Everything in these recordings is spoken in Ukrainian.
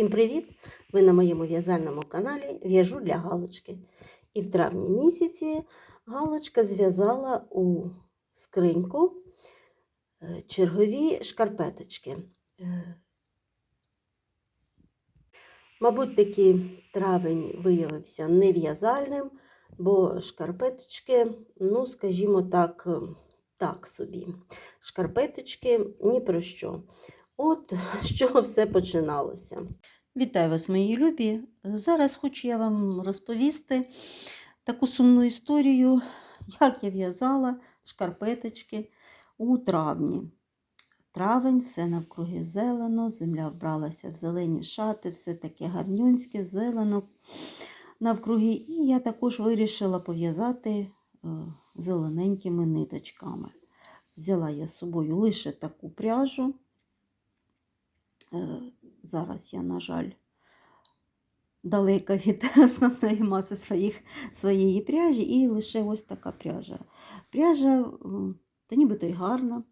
Всім привіт! Ви на моєму в'язальному каналі В'яжу для Галочки. І в травні місяці Галочка зв'язала у скриньку е, чергові шкарпеточки. Е, Мабуть, такий травень виявився нев'язальним, бо шкарпеточки, ну, скажімо так, е, так собі. Шкарпеточки ні про що. От з чого все починалося. Вітаю вас, мої любі. Зараз хочу я вам розповісти таку сумну історію, як я в'язала шкарпеточки у травні. Травень, все навкруги зелено, земля вбралася в зелені шати, все таке гарнюнське, зелено навкруги. І я також вирішила пов'язати е, зелененькими ниточками. Взяла я з собою лише таку пряжу. Е, Зараз я, на жаль, далека від основної маси своїх, своєї пряжі, і лише ось така пряжа. Пряжа, та нібито й гарна.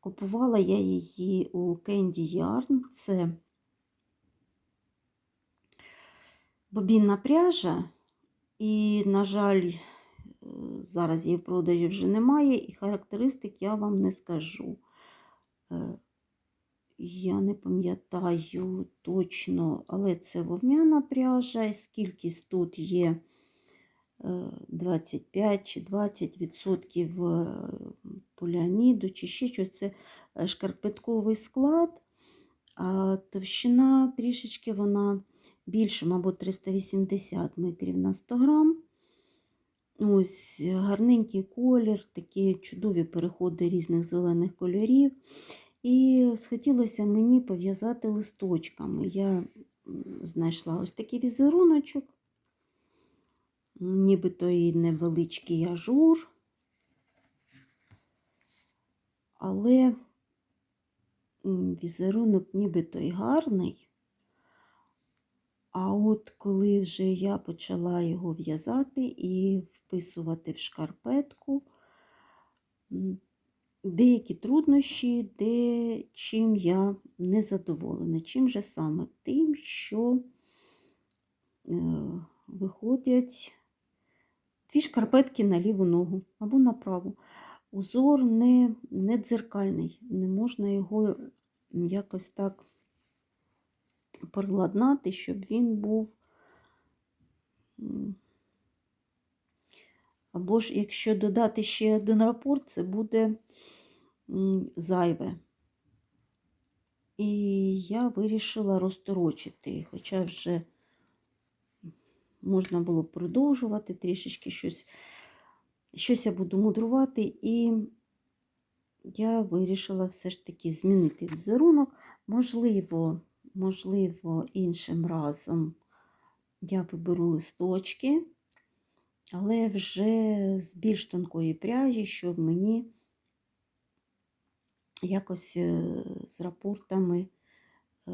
Купувала я її у Candy Yarn. Це бобінна пряжа, і, на жаль, е, зараз її в продажі вже немає, і характеристик я вам не скажу. Е, Я не пам'ятаю точно, але це вовняна пряжа. Скількись тут є е, 25 чи 20 відсотків е, поліаміду, чи ще щось. Це е, шкарпетковий склад, а товщина трішечки вона більше, мабуть, 380 метрів на 100 грам. Ось гарненький колір, такі чудові переходи різних зелених кольорів. І схотілося мені пов'язати листочками. Я знайшла ось такий візеруночок, нібито і невеличкий ажур. Але візерунок нібито й гарний. А от коли вже я почала його в'язати і вписувати в шкарпетку, деякі труднощі, де чим я не задоволена. Чим же саме? Тим, що е, виходять дві шкарпетки на ліву ногу або на праву. Узор не, не дзеркальний, не можна його якось так переладнати, щоб він був. Або ж якщо додати ще один рапорт, це буде зайве. І я вирішила розторочити, хоча вже можна було продовжувати трішечки щось, щось я буду мудрувати, і я вирішила все ж таки змінити візерунок. Можливо, можливо, іншим разом я виберу листочки але вже з більш тонкої пряжі, щоб мені якось е, з рапортами е,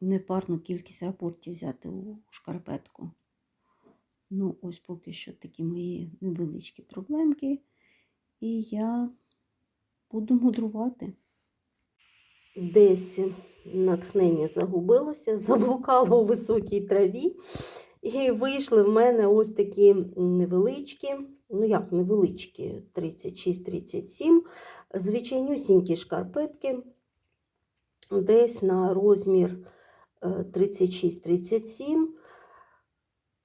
непарну кількість рапортів взяти у шкарпетку. Ну, ось поки що такі мої невеличкі проблемки, і я буду мудрувати. Десь натхнення загубилося, заблукало у високій траві. І вийшли в мене ось такі невеличкі, ну як невеличкі, 36-37, звичайнюсінькі шкарпетки, десь на розмір е, 36-37.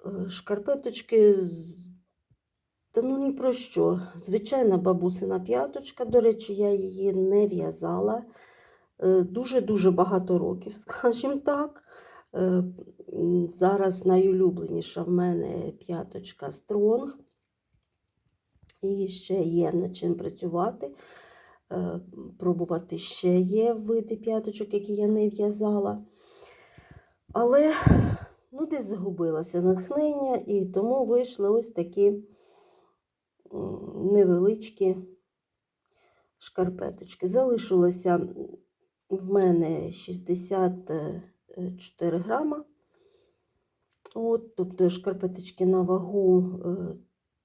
Е, Шкарпеточки, з- та ну ні про що. Звичайна бабусина п'яточка, до речі, я її не в'язала е, дуже-дуже багато років, скажімо так. Е, Зараз найулюбленіша в мене п'яточка Стронг. І ще є над чим працювати. Е, Пробувати ще є види п'яточок, які я не в'язала. Але ну, десь загубилося натхнення, і тому вийшли ось такі невеличкі шкарпеточки. Залишилося в мене 64 грама. От, тобто шкарпеточки на вагу е,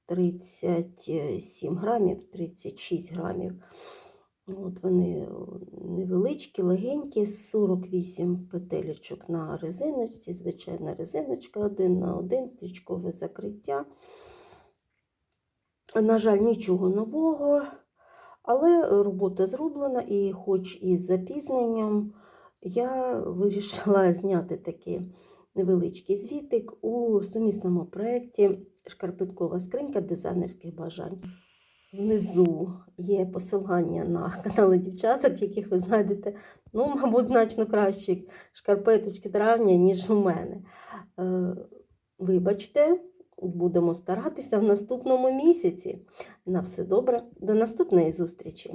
37 грамів, 36 грамів. От вони невеличкі, легенькі, 48 петелечок на резиночці, звичайна резиночка один на один, стрічкове закриття. На жаль, нічого нового, але робота зроблена, і хоч із запізненням, я вирішила зняти такий невеличкий звітик у сумісному проєкті Шкарпеткова скринька дизайнерських бажань. Внизу є посилання на канали дівчаток, яких ви знайдете, ну, мабуть, значно кращі шкарпеточки травня, ніж у мене. Е, Вибачте, будемо старатися в наступному місяці. На все добре, до наступної зустрічі!